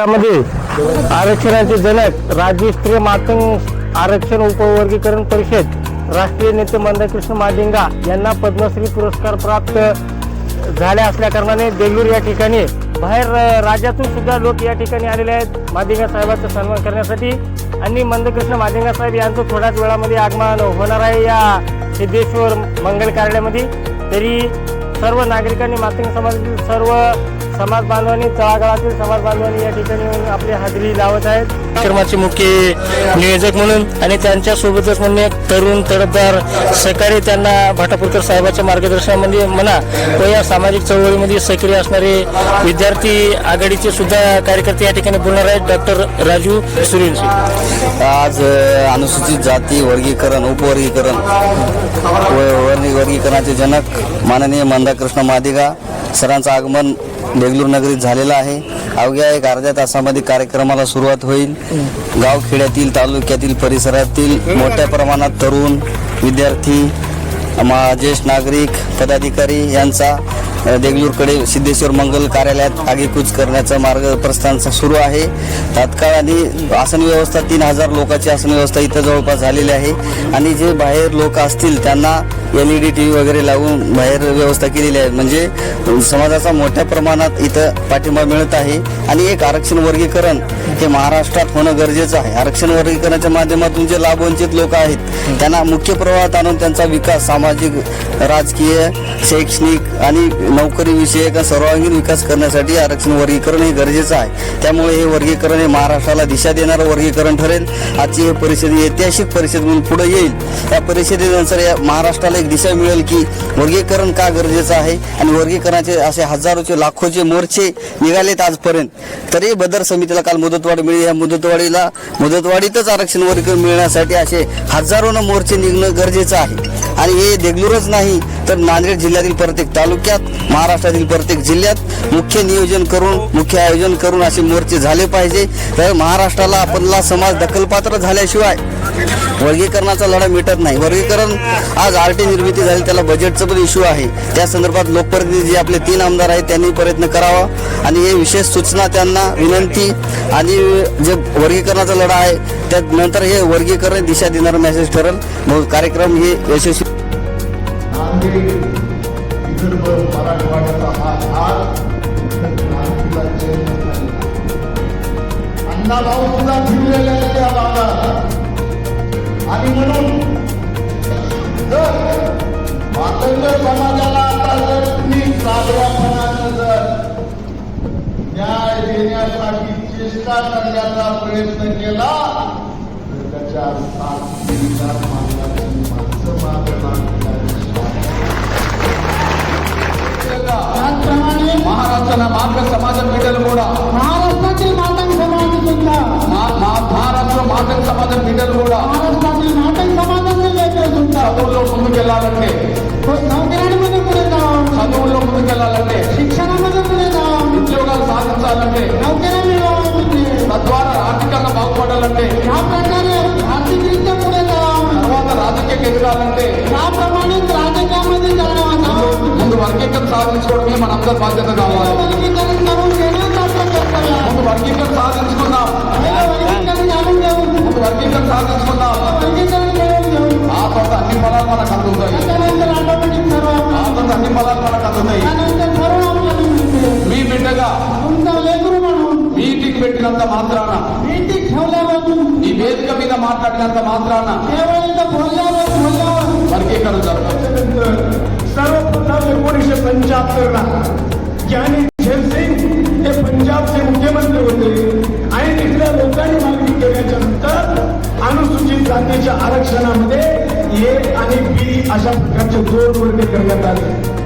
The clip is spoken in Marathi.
अकरामध्ये आरक्षणाचे जनक राज्यस्तरीय मातंग आरक्षण उपवर्गीकरण परिषद राष्ट्रीय नेते मंदकृष्ण मादिंगा यांना पद्मश्री पुरस्कार प्राप्त झाल्या असल्याकारणाने देलूर देगलूर या ठिकाणी बाहेर राज्यातून सुद्धा लोक या ठिकाणी आलेले आहेत. मादिंगा साहेबांचा सन्मान करण्यासाठी आणि मंदकृष्ण मादिंगा साहेब यांचं थोड्याच वेळामध्ये आगमन होणार आहे या सिद्धेश्वर मंगल कार्यालयामध्ये. तरी सर्व नागरिकांनी मातंग समाजातील सर्व समाज बांधवांनी तळागाळातील समाज बांधवांनी या ठिकाणी येऊन आपली हाजरी लावत आहेत. कार्यक्रमाचे मुख्य नियोजक म्हणून आणि त्यांच्या सोबतच म्हणणे तरुण तडफदार सहकारी त्यांना भाटापूरकर साहेबांच्या मार्गदर्शनामध्ये म्हणा व या सामाजिक चळवळीमध्ये सक्रिय असणारे विद्यार्थी आघाडीचे सुद्धा कार्यकर्ते या ठिकाणी बोलणार आहेत. डॉक्टर राजू सूर्यवंशी आज अनुसूचित जाती वर्गीकरण उपवर्गीकरण वर्गीकरणाचे जनक माननीय मंदाकृष्ण मादिगा सरांचं आगमन बेंगलूर नगरीत झालेलं आहे. अवघ्या एक अर्ध्या तासामध्ये कार्यक्रमाला सुरुवात होईल. गावखेड्यातील तालुक्यातील परिसरातील मोठ्या प्रमाणात तरुण विद्यार्थी ज्येष्ठ नागरिक पदाधिकारी यांचा देगलूरकडे सिद्धेश्वर मंगल कार्यालयात आगेकूच करण्याचा मार्ग प्रस्थान सुरू आहे. तात्काळ आणि आसन व्यवस्था तीन हजार लोकांची आसन व्यवस्था इथं जवळपास झालेली आहे. आणि जे बाहेर लोक असतील त्यांना L E D T V वगैरे लावून बाहेर व्यवस्था केलेली आहे. म्हणजे समाजाचा मोठ्या प्रमाणात इथं पाठिंबा मिळत आहे. आणि एक आरक्षण वर्गीकरण हे महाराष्ट्रात होणं गरजेचं आहे. आरक्षण वर्गीकरणाच्या माध्यमातून जे लाभवंचित लोक आहेत त्यांना मुख्य प्रवाहात आणून त्यांचा विकास सामाजिक राजकीय शैक्षणिक आणि नोकरी विषयक सर्वांगीण विकास करण्यासाठी आरक्षण वर्गीकरण हे गरजेचं आहे. त्यामुळे हे वर्गीकरण हे महाराष्ट्राला दिशा देणारं वर्गीकरण ठरेल. आजची हे परिषद ऐतिहासिक परिषद म्हणून पुढे येईल. या परिषदेनंतर या महाराष्ट्राला एक दिशा मिळेल की वर्गीकरण का गरजेचं आहे आणि वर्गीकरणाचे असे हजारोचे लाखोचे मोर्चे निघालेत आजपर्यंत. तरी बदर समितीला काल मुदतवाढ मिळेल. या मुदतवाढीला मुदतवाढीतच आरक्षण वर्गीकरण मिळण्यासाठी असे हजारोनं मोर्चे निघणं गरजेचं आहे. आणि हे देगलूरच नाही तर नांदेड जिल्ह्यातील प्रत्येक तालुक्यात महाराष्ट्रातील प्रत्येक जिल्ह्यात मुख्य नियोजन करून मुख्य आयोजन करून असे मोर्चे झाले पाहिजे. तर महाराष्ट्राला आपला समाज दखलपात्र झाल्याशिवाय वर्गीकरणाचा लढा मिटत नाही. वर्गीकरण आज आर टी निर्मिती झाली त्याला बजेटचं पण इश्यू आहे. त्या संदर्भात लोकप्रतिनिधी जे आपले तीन आमदार आहेत त्यांनी प्रयत्न करावा. आणि हे विशेष सूचना त्यांना विनंती आणि जे वर्गीकरणाचा लढा आहे त्यानंतर हे वर्गीकरण दिशा देणारा मेसेज ठरेल. मग कार्यक्रम हे यशस्वी नांदेड विदर्भ मराठवाड्याचा हा हात क्रांतीला जन्म झाला. अण्णाभाऊ सुद्धा फिरलेले आहेत त्या भागात आणि म्हणून जर मातंग समाजाला आता जर तुम्ही साधवापणानं जर न्याय देण्यासाठी चेष्टा करण्याचा प्रयत्न केला तर त्याच्या सात तीन-चार माणसं मागं लागतात त्याचप्रमाणे महाराष्ट्राला मार्ग समाज मिडल मोडा महाराष्ट्रातील मातंग समाज सुद्धा मा- मा- महाराष्ट्र मार्ग समाज मिडल मोडा महाराष्ट्रातील मातंग समाजाचे लेकर सुद्धा చదువుల్లో ముందుకెళ్లాలంటే तो नोकऱ्यांमध्ये पुढे जाऊन చదువుల్లో ముందుకెళ్లాలంటే शिक्षणामध्ये पुढे जाऊन ఉద్యోగాలు సాధించాలంటే नोकऱ्या मिळवून తద్వారా ఆర్థికంగా బాగుపడాలంటే या प्रकारे आर्थिकरित्या पुढे जाऊन తర్వాత రాజకీయం ఎదగాలంటే त्याप्रमाणे राजकीयामध्ये जाणं ముందు వర్గీకరణ సాధించుకోవడమే మనందరి బాధ్యత కావాలి. వర్గీకరణ సాధించుకుందాం. వర్గీకరణ సాధించుకుందాం. ఆ తర్వాత అన్ని ఫలాలు మనకు అందుతాయి ఆ తర్వాత అన్ని ఫలాలు మనకు అందుతాయి మీ బిడ్డగా మీటింగ్ పెట్టినంత మాత్రాన ఈ వేదిక మీద మాట్లాడినంత మాత్రాన వర్గీకరణ జరగదు. सर्वप्रथम एकोणीसशे पंच्याहत्तरला ज्ञानी सिंग हे पंजाबचे मुख्यमंत्री होते. आणि तिथल्या लोकांनी मागणी केल्याच्यानंतर अनुसूचित जातीच्या आरक्षणामध्ये ए आणि बी अशा प्रकारचे दोन वर्ग करण्यात आले.